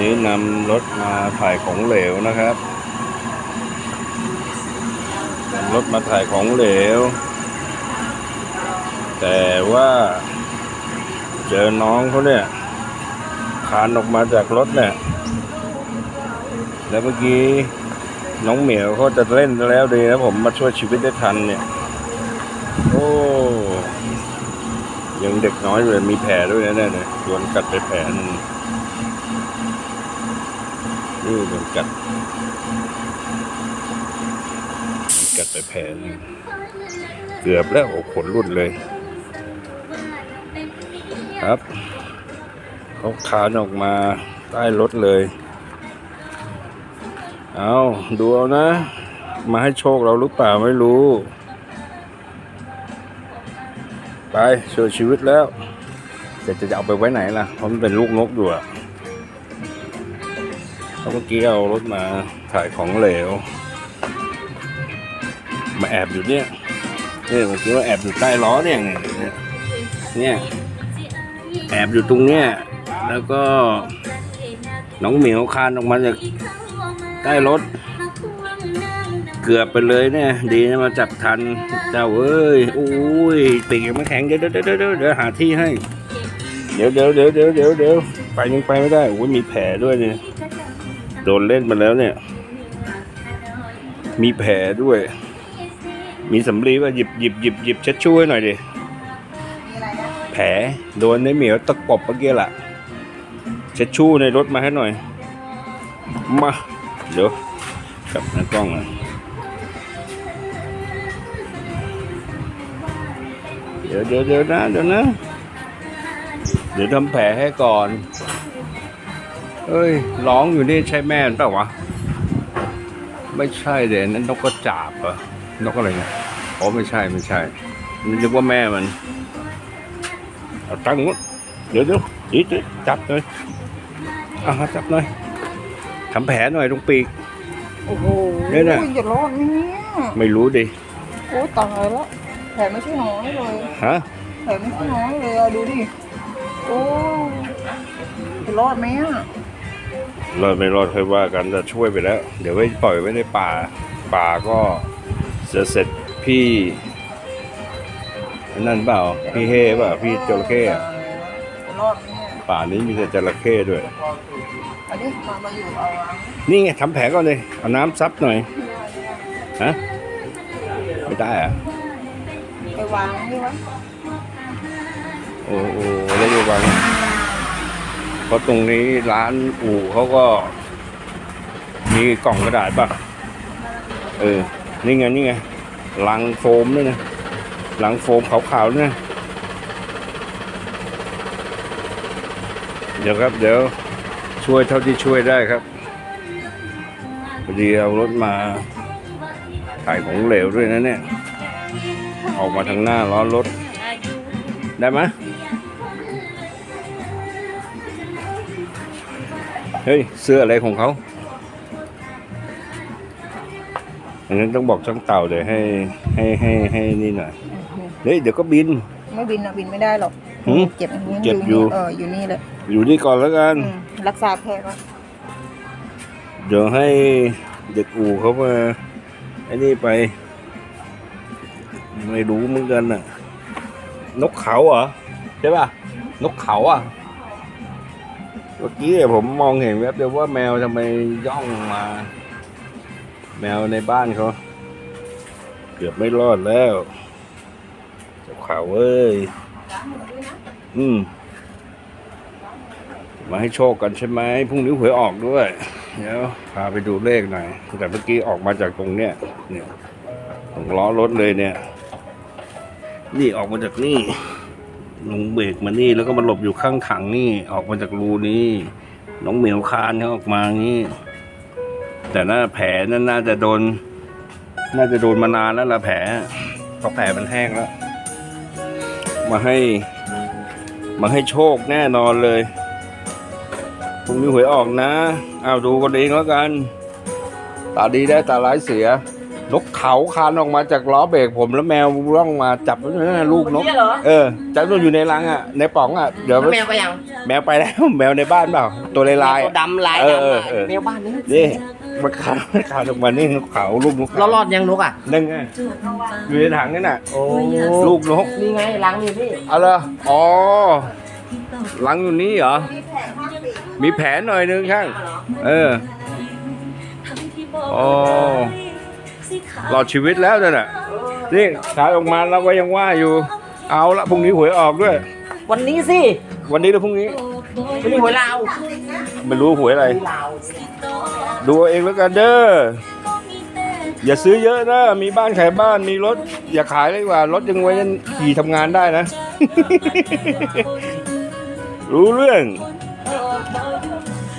นี้นำรถมาถ่ายของเหลวนะครับนำรถมาถ่ายของเหลว แต่ว่า เจอน้องเขาเนี่ยคานออกมาจากรถเนี่ย แล้วเมื่อกี้น้องเหมียวเขาจะเล่นแล้วดีนะผมมาช่วยชีวิตได้ทันเนี่ย โอ้ยังเด็กน้อยอยู่เลยมีแผลด้วยนะเนี่ยนะโดนกัดไปแผลหนึง นี่โดนกัดกัดไปแผลหนึงเกือบแล้วโอ้ขนรุดเลย ครับเขาคานออกมาใต้รถเลย เอาดูเอานะ มาให้โชคเราหรือเปล่าไม่รู้ ไปช่วยชีวิตแล้วแต่จะเอาไปไว้ไหนล่ะ เพราะมันเป็นลูกนกอยู่อะ เมื่อกี้เอารถมาถ่ายของเหลว มาแอบอยู่เนี่ยเนี่ยเมื่อกี้ว่าแอบอยู่ใต้ล้อเนี่ยเนี่ยเนี่ยแอบอยู่ตรงเนี้ยแล้วก็น้องเหมียวคานออกมาจากใต้รถ เกือบไปเลยเนี่ย ดีนะมาจับทัน เจ้าเอ้ยอุ้ยปีกยังม่แข็งเดี๋ยวเดี๋ยวเดี๋ยวเดี๋ยวเดี๋ยวหาที่ให้ เดี๋ยวเดี๋ยวเดี๋ยวเดี๋ยวเดี๋ยวเดี๋ยวไปยังไปไม่ได้โอ้ยมีแผลด้วยเนี่ย โดนเล่นมาแล้วเนี่ย มีแผลด้วย มีสำลีว่าหยิบหยิบหยิบหยิบเช็ดช่วยหน่อยดิ แผลโดนในเหมียวตะกบเมื่อกี้ละเช็ดชู่ในรถมาให้หน่อย มา เดี๋ยวกลับหน้ากล้องนะเดี๋ยวเดี๋ยวเดี๋ยวนะเดี๋ยวนะ เดี๋ยวทำแผลให้ก่อน เอ้ย ร้องอยู่นี่ใช่แม่มันเปล่าวะ ไม่ใช่เดี๋ยวนั้นนกกระจาบเหรอนกอะไรเนี่ยอ๋อไม่ใช่ไม่ใช่นึกว่าแม่มันเอาตั้งนู้นเดี๋ยวเดี๋ยวอีกจับเลยอะจับหน่อยทำแผลหน่อยตรงปีก โอ้โหเนี่ยน่ะอย่ารอดไหมเนี่ยไม่รู้ดิโอ้ตายแล้วแผลไม่ใช่น้อยเลยฮะแผลไม่ใช่น้อยเลยอะดูดิ โอ้จะรอดไหมอะ รอดไม่รอดค่อยว่ากันแต่ช่วยไปแล้ว เดี๋ยวไว้ปล่อยไว้ในป่า ป่าก็จะเสร็จพี่อันนั่นเปล่าพี่เฮ่เปล่าพี่จระเข้อะจะรอดไหมเนี่ยป่านี้มีแต่จระเข้ด้วย อันนี้มามาอยู่เอาล้างนี่ไงทำแผลก่อนเลยเอาน้ำซับหน่อยฮะไม่ได้อะไปวางนี่วะโอ้โหแล้วดูบังเพ ราะตรงนี้ร้านอู่เขาก็ มีกล่องกระดาษป่ะ เออ นี่ไงนี่ไงลังโฟมด้วยนะลังโฟมขาวๆด้วยนะเดี๋ยวครับ เดี๋ยวช่วยเท่าที่ช่วยได้ครับพอดีเอารถมาถ่ายของเหลวด้วยนะเนี่ย ออกมาทางหน้าล้อรถ ได้ไหม เฮ้ย เสื้ออะไรของเขา อันนั้นต้องบอกช่างเต่าเดี๋ยวให้ให้ให้ให้นี่หน่อย เฮ้ย เดี๋ยวก็บิน ไม่บินนะบินไม่ได้หรอก หืมเจ็บอย่างนี้เจ็บอยู่ เอออยู่นี่เลยอยู่นี่ก่อนแล้วกัน อืมรักษาแผลก่อนเดี๋ยวให้เด็กอู่เขามาไอ้นี่ไป ไม่รู้เหมือนกันน่ะ นกเขาเหรอใช่ป่ะ นกเขาอะเมื่อกี้ผมมองเห็นแวบเดียวว่าแมวทำไมย่องมา แมวในบ้านเขาเกือบไม่รอดแล้วเจ้าขาเอ้ยอืม มาให้โชคกันใช่ไหมพรุ่งนี้หวยออกด้วย เดี๋ยวพาไปดูเลขหน่อยแต่เมื่อกี้ออกมาจากตรงเนี้ยเนี่ยตรงล้อรถเลยเนี่ย นี่ออกมาจากนี่ ลงเบรกมานี่แล้วก็มาหลบอยู่ข้างถังนี่ออกมาจากรูนี้น้องเหมียวคานเขาออกมานี่แต่น่าแผลนั่นน่าจะโดน น่าจะโดนมานานแล้วละแผลเพราะแผลมันแห้งแล้ว มาให้ มาให้โชคแน่นอนเลยพรุ่งนี้หวยออกนะเอาดูกันเองแล้วกัน ตาดีได้ตาร้ายเสีย นกเขาคานออกมาจากล้อเบรกผมแล้วแมวร่องมาจับนั่นนะลูกนก เนี่ยเหรอ เออจับมันอยู่ในรังอะ ในป๋องอะเดี๋ยวแล้วแมวไปยังแมวไปแล้วแมวในบ้านเปล่า ตัวลายลายตัวดำลายเออดำเอออะเออ แมวบ้านนี้นี่มันคานมันคานออกมานี่นกเขาลูกนกเราเขารอดยังนกอะนั่นไงอยู่ในถังนั่นน่ะ โอ้ลูกนก นี่ไงล้างนี่พี่เอาละอ๋อรังอยู่นี่เหรอ มีแผลหน่อยนึงช่าง เออ อ๋อ รอดชีวิตแล้วนั่นน่ะนี่ขายออกมาแล้วก็ยังว่าอยู่ เอาละพรุ่งนี้หวยออกด้วย วันนี้สิวันนี้หรือพรุ่งนี้ วันนี้หวยลาวไม่รู้หวยอะไร ลาวดูเอาเองแล้วกันเด้อ อย่าซื้อเยอะนะ มีบ้านขายบ้าน มีรถ อย่าขายเลยดีกว่า รถยังไว้ขี่ทำงานได้นะ รู้เรื่องคน